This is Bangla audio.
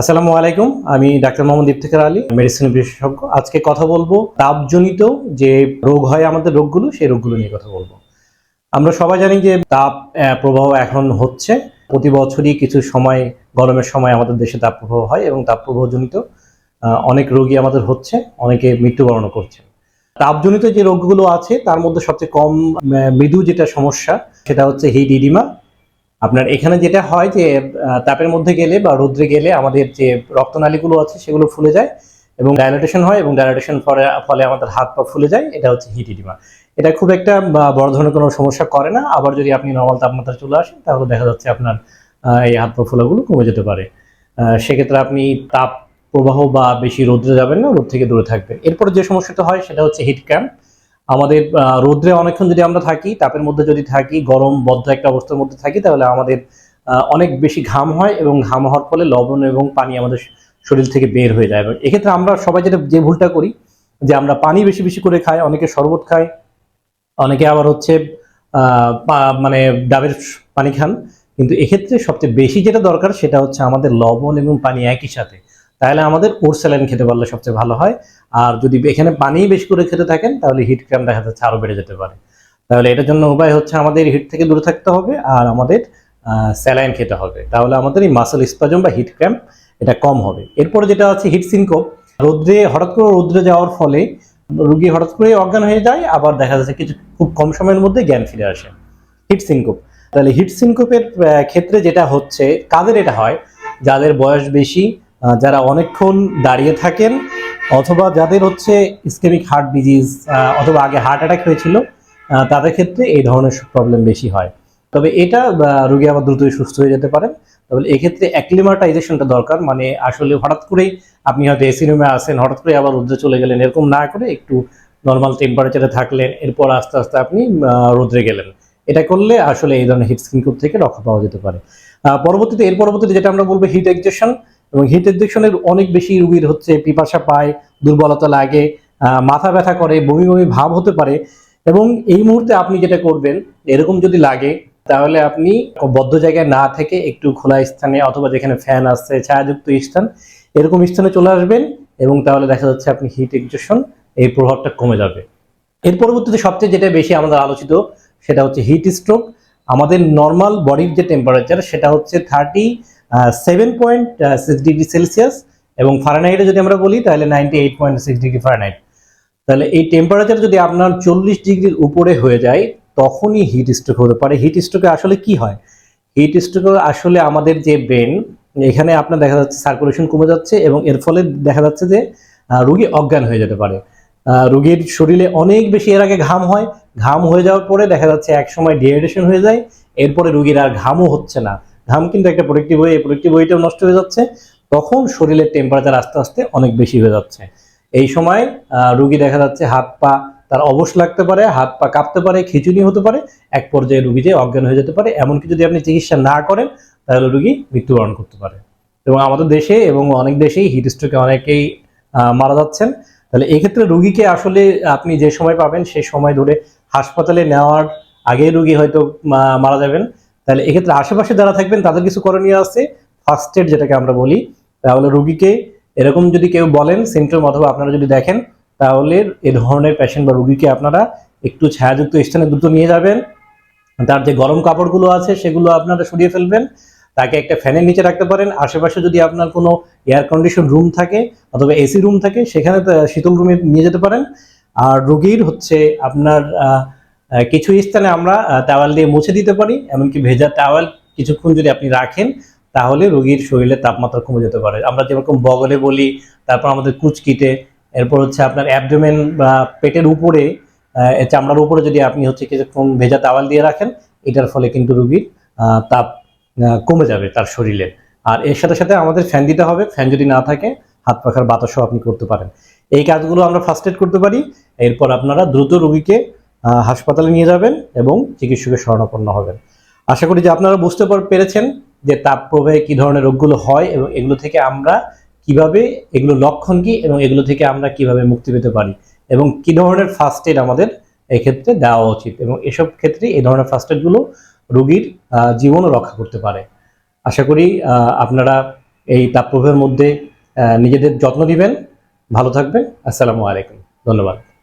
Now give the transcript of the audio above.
আসসালামু আলাইকুম, আমি ডাক্তার মোহাম্মদ ইফতেখার আলী মেডিসিন বিশেষজ্ঞ। আজকে কথা বলব তাপজনিত যে রোগ হয় আমাদের রোগগুলো, সেই রোগগুলো নিয়ে কথা বলব। আমরা সবাই জানি যে তাপ প্রবাহ এখন হচ্ছে। প্রতি বছরই কিছু সময়, গরমের সময় আমাদের দেশে তাপ প্রবাহ হয় এবং তাপ প্রবাহজনিত অনেক রোগী আমাদের হচ্ছে, অনেকে মৃত্যুবরণ করছে তাপজনিত যে রোগগুলো আছে, তার মধ্যে সবচেয়ে কম মৃদু যেটা সমস্যা, সেটা হচ্ছে হিট ইডিমা আপনার এখানে যেটা হয় যে তাপের মধ্যে গেলে বা রৌদ্রে গেলে আমাদের যে রক্তনালীগুলো আছে সেগুলো ফুলে যায় এবং ডায়ালিটেশন হয় এবং ডায়ালিটেশন ফলে আমাদের হাত পা ফুলে যায়। এটা হচ্ছে হিট ইডিমা এটা খুব একটা বড় ধরনের কোনো সমস্যা করে না। আবার যদি আপনি নর্মাল তাপমাত্রা চলে আসেন, তাহলে দেখা যাচ্ছে আপনার এই হাত পা ফোলাগুলো কমে যেতে পারে। সেক্ষেত্রে আপনি তাপ প্রবাহ বা বেশি রৌদ্রে যাবেন না, রোদ থেকে দূরে থাকবেন। এরপরে যে সমস্যাটা হয়, সেটা হচ্ছে হিট ক্যাম্প আমাদের রৌদ্রে অনেকক্ষণ যদি আমরা থাকি, তাপের মধ্যে যদি থাকি, গরম বদ্ধ একটা অবস্থার মধ্যে থাকি, তাহলে আমাদের অনেক বেশি ঘাম হয় এবং ঘাম হওয়ার ফলে লবণ এবং পানি আমাদের শরীর থেকে বের হয়ে যায়। এবং এক্ষেত্রে আমরা সবাই যেটা, যে ভুলটা করি, যে আমরা পানি বেশি বেশি করে খাই, অনেকে শরবত খায়, অনেকে আবার হচ্ছে মানে ডাবের পানি খান। কিন্তু এক্ষেত্রে সবচেয়ে বেশি যেটা দরকার, সেটা হচ্ছে আমাদের লবণ এবং পানি একই সাথে। তাহলে আমাদের ওর স্যালাইন খেতে পারলে সবচেয়ে ভালো হয়। আর যদি এখানে পানি বেশি করে খেতে থাকেন, তাহলে হিট ক্রাম দেখা যাচ্ছে আরও বেড়ে যেতে পারে। তাহলে এটার জন্য উপায় হচ্ছে আমাদের হিট থেকে দূরে থাকতে হবে আর আমাদের স্যালাইন খেতে হবে। তাহলে আমাদের এই মাসেল স্পাজম বা হিট ক্র্যাম্প এটা কম হবে। এরপরে যেটা আছে হিট সিনকোপ রোদ্রে, হঠাৎ করে রোদ্রে যাওয়ার ফলে রুগী হঠাৎ করে অজ্ঞান হয়ে যায়, আবার দেখা যাচ্ছে কিছু খুব কম সময়ের মধ্যে জ্ঞান ফিরে আসে। হিট সিনকোপ তাহলে হিট সিনকোপের ক্ষেত্রে যেটা হচ্ছে, কাদের এটা হয়? যাদের বয়স বেশি যারা অনেকক্ষণ দাঁড়িয়ে থাকেন, অথবা যাদের হচ্ছে ইসকেমিক হার্ট ডিজিজ অথবা আগে হার্ট অ্যাটাক হয়েছিল তাদের ক্ষেত্রে এই ধরনের প্রবলেম বেশি হয়। তবে এটা রোগী আবার দ্রুতই সুস্থ হয়ে যেতে পারেন। তবে এক্ষেত্রে অ্যাক্লিমাটাইজেশনটা দরকার মানে আসলে হঠাৎ করেই আপনি হয়তো এসি রুমে আসেন হঠাৎ করে আবার রোদ্রে চলে গেলেন, এরকম না করে একটু নর্মাল টেম্পারেচারে থাকলেন, এরপর আস্তে আস্তে আপনি রোদ্রে গেলেন। এটা করলে আসলে এই ধরনের হিট স্কিনকুপ থেকে রক্ষা পাওয়া যেতে পারে। পরবর্তীতে, এর পরবর্তীতে যেটা আমরা বলব হিট এক্সেশন এবং হিট এক্সেশনের অনেক বেশি রুগীর হচ্ছে পিপাসা পায়, দুর্বলতা লাগে মাথা ব্যথা করে, বমি বমি ভাব হতে পারে এবং এই মুহূর্তে আপনি যেটা করবেন, এরকম যদি লাগে, তাহলে আপনি বদ্ধ জায়গায় না থেকে একটু খোলা স্থানে অথবা যেখানে ফ্যান আসছে ছায়াযুক্ত স্থান, এরকম স্থানে চলে আসবেন এবং তাহলে দেখা যাচ্ছে আপনি হিট এক্সেশন এই প্রভাবটা কমে যাবে। এর পরবর্তীতে সবচেয়ে যেটা বেশি আমাদের আলোচিত, সেটা হচ্ছে হিট স্ট্রোক। আমাদের নর্মাল বডির যে টেম্পারেচার সেটা হচ্ছে thirty seven point six degree Celsius এবং ফারেনহাইটে যদি আমরা বলি, তাহলে ninety eight point six degree Fahrenheit তাহলে এই টেম্পারেচার যদি আপনার চল্লিশ ডিগ্রির উপরে হয়ে যায়, তখনই হিট স্ট্রোক হতে পারে। হিট স্ট্রোকে আসলে কি হয়? হিট স্ট্রোকে আসলে আমাদের যে ব্রেন এখানে আপনার দেখা যাচ্ছে সার্কুলেশন কমে যাচ্ছে এবং এর ফলে দেখা যাচ্ছে যে রুগী অজ্ঞান হয়ে যেতে পারে। রোগীর শরীরে অনেক বেশি এর আগে ঘাম হয়। ঘাম হয়ে যাওয়ার পরে দেখা যাচ্ছে এক সময় ডিহাইড্রেশন হয়ে যায়। এরপরে রুগীর আর ঘামও হচ্ছে না। ঘাম কিন্তু একটা প্রোডাক্টিভ ওয়ে এই প্রোডাক্টিভ ওয়েটাও নষ্ট হয়ে যাচ্ছে। তখন শরীরের টেম্পারেচার আস্তে আস্তে অনেক বেশি হয়ে যাচ্ছে। এই সময় রোগী দেখা যাচ্ছে হাত পা, তার অবশ লাগতে পারে, হাত পা কাঁপতে পারে, খিচুনি হতে পারে, এক পর্যায়ে রুগী যে অজ্ঞান হয়ে যেতে পারে। এমনকি যদি আপনি চিকিৎসা না করেন, তাহলে রুগী মৃত্যুবরণ করতে পারে। এবং আমাদের দেশে এবং অনেক দেশেই হিট স্ট্রোকে অনেকেই মারা যাচ্ছেন। তাহলে এক্ষেত্রে রুগীকে আসলে আপনি যে সময় পাবেন সেই সময় ধরে হাসপাতালে নেওয়ার আগে রুগী হয়তো মারা যাবেন। তাহলে এক্ষেত্রে আশেপাশে যারা থাকবেন, তাদের কিছু করণীয় আছে। ফার্স্ট এড যেটাকে আমরা বলি, তাহলে রুগীকে এরকম যদি কেউ বলেন সিমটম অথবা আপনারা যদি দেখেন, তাহলে এ ধরনের পেশেন্ট বা রুগীকে আপনারা একটু ছায়াযুক্ত স্থানে দ্রুত নিয়ে যাবেন। তার যে গরম কাপড়গুলো আছে, সেগুলো আপনারা সরিয়ে ফেলবেন। তাকে একটা ফ্যানের নিচে রাখতে পারেন। আশেপাশে যদি আপনার কোনো এয়ার কন্ডিশন রুম থাকে অথবা এসি রুম থাকে, সেখানে শীতল রুমে নিয়ে যেতে পারেন। আর রুগীর হচ্ছে আপনার কিছু স্থানে আমরা টাওয়াল দিয়ে মুছে দিতে পারি, এমনকি ভেজা টাওয়াল কিছুক্ষণ যদি আপনি রাখেন, তাহলে রোগীর শরীরে তাপমাত্রা কমে যেতে পারে। আমরা যেরকম বগলে বলি, তারপর আমাদের কুচকিতে এরপর হচ্ছে আপনার অ্যাবডোমেন বা পেটের উপরে চামড়ার উপরে যদি আপনি হচ্ছে কিছুক্ষণ ভেজা টাওয়াল দিয়ে রাখেন, এটার ফলে কিন্তু রোগীর তাপ কমে যাবে তার শরীরে। আর এর সাথে সাথে আমাদের ফ্যান দিতে হবে। ফ্যান যদি না থাকে, হাত পাখার বাতাসও আপনি করতে পারেন। এই কাজগুলো আমরা ফার্স্ট এড করতে পারি। এরপর আপনারা দ্রুত রোগীকে হাসপাতালে নিয়ে যাবেন এবং চিকিৎসকের শরণাপন্ন হবেন। আশা করি যে আপনারা বুঝতে পার- পেরেছেন যে তাপ প্রবাহে কি ধরনের রোগগুলো হয় এবং এগুলো থেকে আমরা কীভাবে এগুলো লক্ষণ কি এবং এগুলো থেকে আমরা কীভাবে মুক্তি পেতে পারি এবং কি ধরনের ফার্স্ট এড আমাদের এক্ষেত্রে দেওয়া উচিত এবং এসব ক্ষেত্রে এই ধরনের ফার্স্ট এডগুলো রোগীর জীবনও রক্ষা করতে পারে। আশা করি আপনারা এই তাপ প্রবাহের মধ্যে নিজেদের যত্ন দিবেন ভালো থাকবেন। আসসালামু আলাইকুম। ধন্যবাদ।